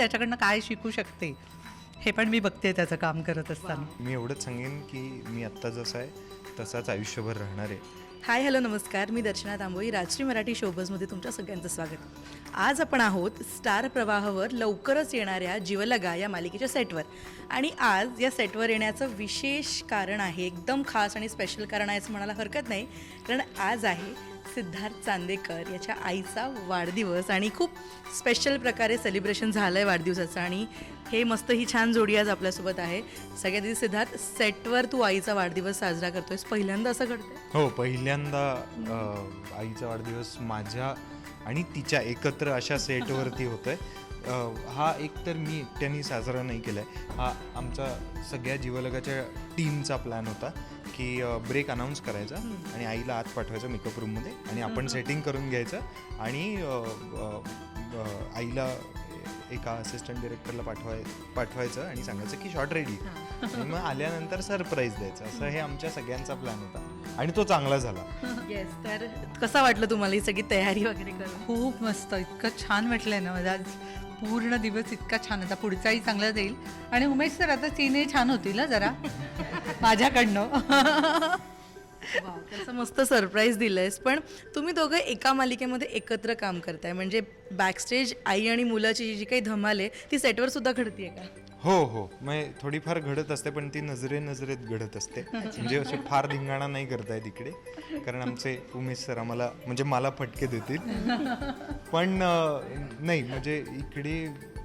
त्याच्याकडनं काय शिकू शकते हे पण मी बघते त्याचं काम करत असताना. मी एवढंच सांगेन की मी आत्ता जसा आहे तसाच आयुष्यभर राहणार आहे. हाय हॅलो नमस्कार. मी दर्शना तांबोई राजश्री मराठी शोबजमध्ये तुमच्या सगळ्यांचं स्वागत. आज आपण आहोत स्टार प्रवाहावर लवकरच येणाऱ्या जीवलगा या मालिकेच्या सेटवर. आणि आज या सेटवर येण्याचं विशेष कारण आहे एकदम खास आणि स्पेशल कारण आहे असं म्हणायला हरकत नाही कारण आज आहे सिद्धार्थ चांदेकर याच्या आईचा वाढदिवस आणि खूप स्पेशल प्रकारे सेलिब्रेशन झालं आहे वाढदिवसाचं. आणि हे मस्त ही छान जोडी आज आपल्यासोबत आहे. सगळ्यात आधी सिद्धार्थ सेटवर तू आईचा वाढदिवस साजरा करतोयस. पहिल्यांदा असं घडतं हो पहिल्यांदा आईचा वाढदिवस माझ्या आणि तिच्या एकत्र अशा सेटवरती होतोय. हा एक तर मी एकट्याने साजरा नाही केलाय. हा आमचा सगळ्या जीवलगाच्या टीमचा प्लॅन होता. की ब्रेक अनाऊन्स करायचा आणि आईला आत पाठवायचं मेकअप रूममध्ये आणि आपण सेटिंग करून घ्यायचं आणि आईला एका असिस्टंट डिरेक्टरला पाठवाय पाठवायचं आणि सांगायचं की शॉर्ट रेडी आणि मग आल्यानंतर सरप्राईज द्यायचं. असं हे आमच्या सगळ्यांचा प्लॅन होता आणि तो चांगला झाला. येस तर कसं वाटलं तुम्हाला ही सगळी तयारी वगैरे करून? खूप मस्त. इतकं छान वाटलंय ना माझा आज पूर्ण दिवस इतका छान होता. पुढचाही चांगला जाईल. आणि उमेश सर आता सीनही छान होतील ना जरा. माझ्याकडनं. तसं मस्त सरप्राईज दिलंयस. पण तुम्ही दोघं एका मालिकेमध्ये एकत्र काम करताय. म्हणजे बॅकस्टेज आई आणि मुलाची जी काही धमाल आहे ती सेटवर सुद्धा घडतीये का? हो हो. मग थोडीफार घडत असते पण ती नजरे नजरेत घडत असते. म्हणजे असे फार धिंगाणा नाही करतायत इकडे. कारण आमचे उमेश सर आम्हाला म्हणजे मला फटके देतील. पण नाही म्हणजे इकडे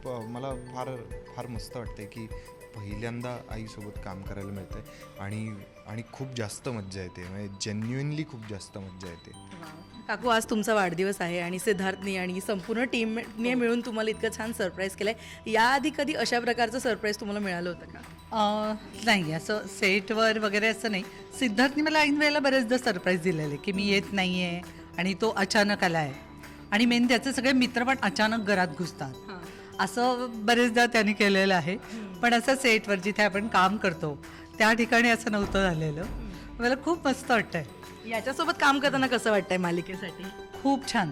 मला फार फार मस्त वाटतंय की पहिल्यांदा आईसोबत काम करायला मिळतंय आणि आणि खूप जास्त मज्जा येते. म्हणजे जेन्युइनली खूप जास्त मज्जा येते. काकू आज तुमचा वाढदिवस आहे आणि सिद्धार्थनी आणि संपूर्ण टीमने मिळून तुम्हाला इतकं छान सरप्राईज केलंय. याआधी कधी अशा प्रकारचं सरप्राईज तुम्हाला मिळालं होतं का? नाही असं सेटवर वगैरे असं नाही. सिद्धार्थने मला ऐन वेळेला बरेचदा सरप्राईज दिलेले की मी येत नाही आहे आणि तो अचानक आला आहे आणि मेन त्याचे सगळे मित्र पण अचानक घरात घुसतात. असं बरेचदा त्यांनी केलेलं आहे. पण असं सेटवर जिथे आपण काम करतो त्या ठिकाणी असं नव्हतं झालेलं. मला खूप मस्त वाटतंय. याच्यासोबत काम करताना कसं वाटतंय मालिकेसाठी? खूप छान.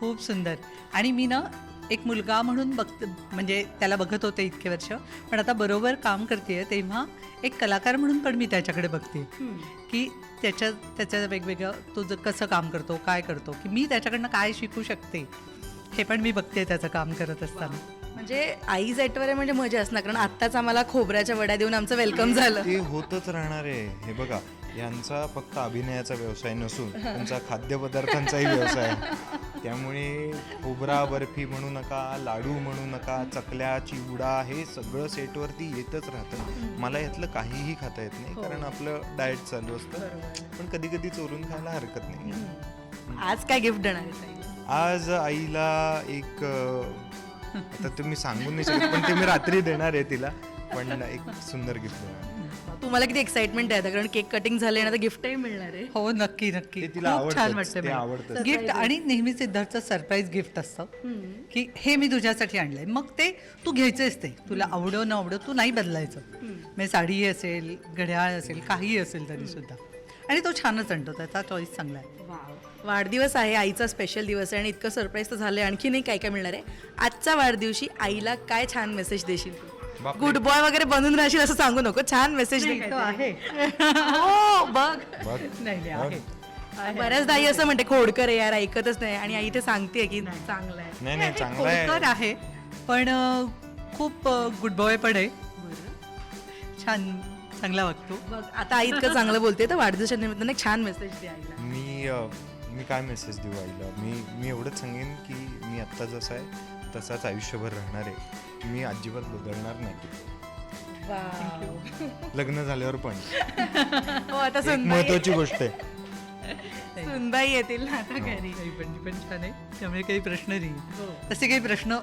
खूप सुंदर. आणि मी ना एक मुलगा म्हणून बघत म्हणजे त्याला बघत होते इतके वर्ष. पण आता बरोबर काम करते तेव्हा एक कलाकार म्हणून पण मी त्याच्याकडे बघते की त्याच्या त्याच्या वेगवेगळं तो कसं काम करतो काय करतो की मी त्याच्याकडनं काय शिकू शकते? हे पण मी बघते त्याचं काम करत असताना. म्हणजे आई सेटवर आहे म्हणजे मजा असणार कारण आत्ताच आम्हाला खोबऱ्याच्या वड्या देऊन आमचं वेलकम झालं. ते होतच राहणार आहे. हे बघा यांचा फक्त अभिनयाचा व्यवसाय नसून त्यांचा खाद्यपदार्थांचाही व्यवसाय आहे. त्यामुळे खोबरा बर्फी म्हणू नका लाडू म्हणू नका चकल्या चिवडा हे सगळं सेटवरती येतच राहतं. मला यातलं काहीही खाता येत नाही कारण आपलं डाएट चालू असतं. पण कधी कधी चोरून खायला हरकत नाही. आज काय गिफ्ट देणार आहे? आज आईला एक आता तुम्ही सांगून नाही शकत पण ते मी रात्री देणार आहे तिला. पण एक सुंदर गिफ्ट देणार तुम्हाला किती एक्साइटमेंट आहे आता कारण केक कटिंग झाले आणि आता गिफ्टही मिळणार आहे. हो नक्की नक्की. ते तिला खूप छान आवडतंच, ते आवडतंच. वाटतं गिफ्ट आणि नेहमी सिद्धार्थचं सरप्राईज गिफ्ट असतं. की हे मी तुझ्यासाठी आणलंय. मग ते तू घ्यायचंच ते. तुला आवडो न आवडो तू नाही बदलायचं. म्हणजे साडी असेल घड्याळ असेल काहीही असेल तरी सुद्धा. आणि तो छानच आणतो त्याचा चॉईस चांगला आहे. वाढदिवस आहे आईचा स्पेशल दिवस आहे आणि इतकं सरप्राईज तर झालंय. आणखी नाही काय काय मिळणार आहे? आजच्या वाढदिवशी आईला काय छान मेसेज देशील बापरे. गुड बॉय वगैरे बनून राहशील असं सांगू नको. छान मेसेज दे तो आहे. हो बघ. बघ. नाही नाही, आहे. बऱ्याचदा आई असं म्हणते खोडकर आहे यार ऐकतच नाही. आणि आई ते सांगते की चांगलं आहे. नाही नाही चांगला आहे खोडकर आहे. पण अं, खूप गुड बॉय पण आहे. छान चांगला वागतो. बघ आता आई इतकं चांगलं बोलते तर वाढदिवसाच्या निमित्ताने एक छान मेसेज दे आईला. मी अ, मी काय मेसेज देऊ आईला? मी मी एवढंच सांगेन की मी आत्ता जसा आहे तसाच आयुष्यभर राहणार आहे. मी अजिबात बदलणार नाही. लग्न झाल्यावर पण. हो आता एक सुनबाई महत्वाची गोष्ट आहे. सुनबाई येतील ना आता घरी. नाही पण ती पण छान आहे. त्यामुळे काही प्रश्न नाही. तसे काही प्रश्न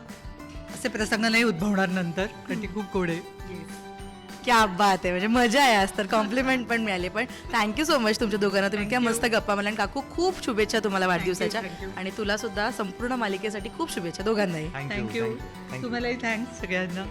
असे प्रसंग नाही उद्भवणार नंतर कारण ती खूप गोड आहे. क्या बात आहे. म्हणजे मजा आहे आज तर कॉम्प्लिमेंट पण मिळाली. पण थँक्यू सो मच तुमच्या दोघांना. तुम्ही काय मस्त गप्पा मला आणि काकू खूप शुभेच्छा तुम्हाला वाढदिवसाच्या. आणि तुला सुद्धा संपूर्ण मालिकेसाठी खूप शुभेच्छा दोघांनाही. थँक्यू थँक्यू तुम्हालाही थँक्स सगळ्यांना.